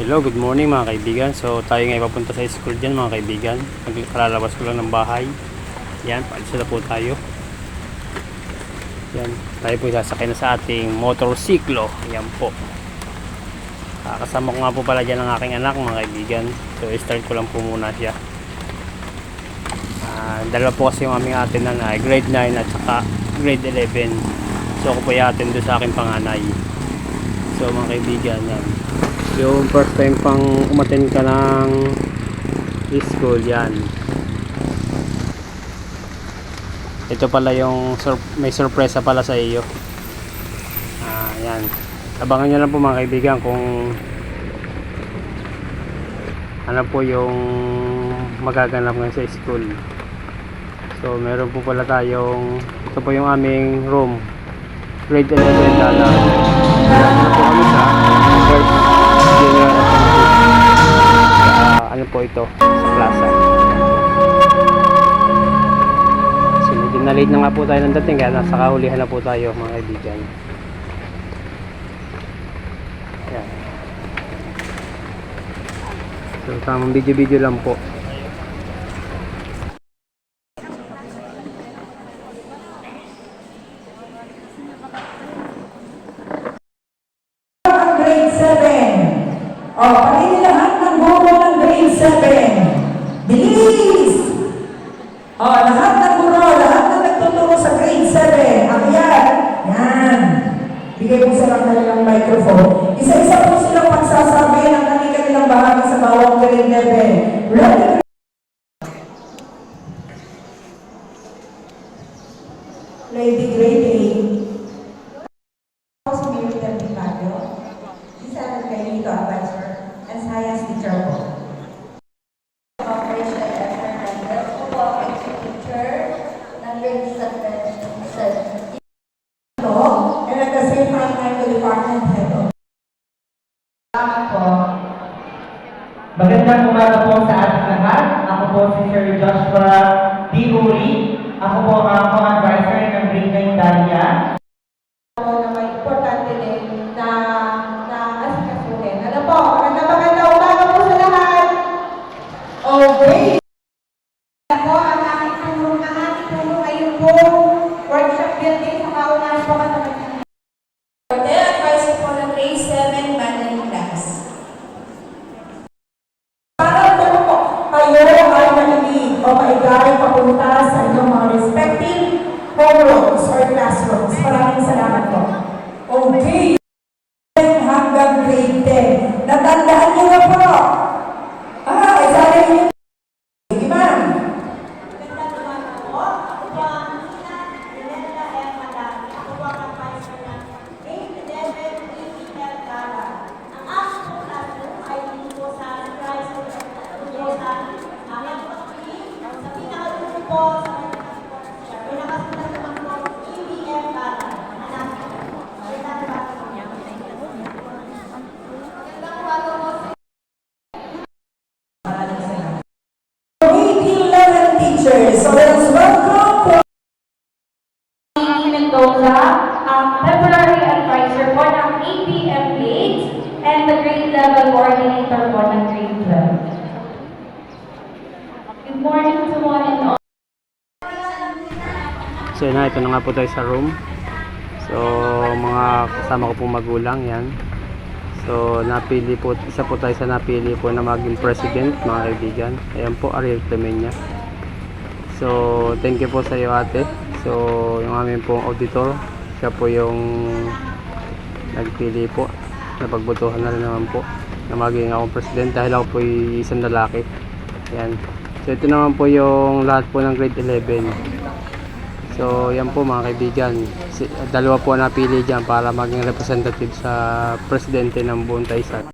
Hello, good morning mga kaibigan. So tayo ngayon papunta sa school dyan mga kaibigan. Nagkalalabas ko lang ng bahay. Yan, paalis na po tayo. Yan, tayo po sasakay na sa ating motorsiklo. Yan po. Ah, kasama ko nga po pala dyan ang aking anak mga kaibigan. So start ko lang po muna siya. Ah, dalawa po kasi yung aming atin na na grade 9 at saka grade 11. So ako po yatin doon sa aking panganay. So mga kaibigan yan. Yung first time pang umaten ka ng school yan. Ito pala yung sur- may sorpresa pala sa iyo. Ah, yan. Abangan nyo lang po mga kaibigan kung ano po yung magaganap ngayon sa school. So, meron po pala tayong ito po yung aming room. Grade 11 lala. Nandito ano po ito? Sa plaza. So, medyo na late na nga po tayo ng dating kaya nasa kahulihan na po tayo mga kaibigan. Yan. So, tamang video-video lang po. grade 7. O, pagin lahat ng guro ng grade 7. Bilis! O, lahat ng guro, lahat na nagtuturo sa grade 7. Ang yan. Yan. Bigay mo sa lang ng microphone. Isa-isa po silang pagsasabi ng kanilang bahagi sa bawang grade level. Ready? Lady grade 8. Ako si Mary Del Vicario, isa ng Kainito Advisor and Science Teacher po. Operation Esther Hernandez, po po ang extra teacher ng grade 7. Ito, and at the same time, I'm the department head of Salamat po. Magandang umaga po sa ating lahat. Ako po si Sir Joshua D. Uri. Ako po ang co-advisor ng Grade 9 Dahlia. ako na may importante din na na asikasuhin. Ano po, maganda maganda umaga po sa lahat. Okay. Ako, ang aking tulong, ang aking ay yung po workshop building sa kaunahan po katapat ng Hotel advisor po ng grade 7 Mandarin class. Para po kayo ay makinig o maigay papunta sa inyong mga respective homerooms or classrooms. Maraming salamat po. Okay. Hanggang grade 10. Natandaan niyo na po. Ah, isali niyo. Sige, ma'am. Grade 11 teachers. So let's welcome Amy Mendoza, ang temporary advisor po ng APMPH and the grade level coordinator po ng grade 12. Good morning to one and all. So yun na, ito na nga po tayo sa room. So mga kasama ko pong magulang yan. So napili po, isa po tayo sa napili po na maging president mga kaibigan. Ayan po, Ariel Temenya. So thank you po sa iyo ate. So yung aming pong auditor, siya po yung nagpili po. Napagbutuhan na rin naman po na maging akong president dahil ako po yung isang lalaki. Yan. So ito naman po yung lahat po ng grade 11. So, yan po mga kaibigan. Dalawa po napili dyan para maging representative sa presidente ng buong Taysan.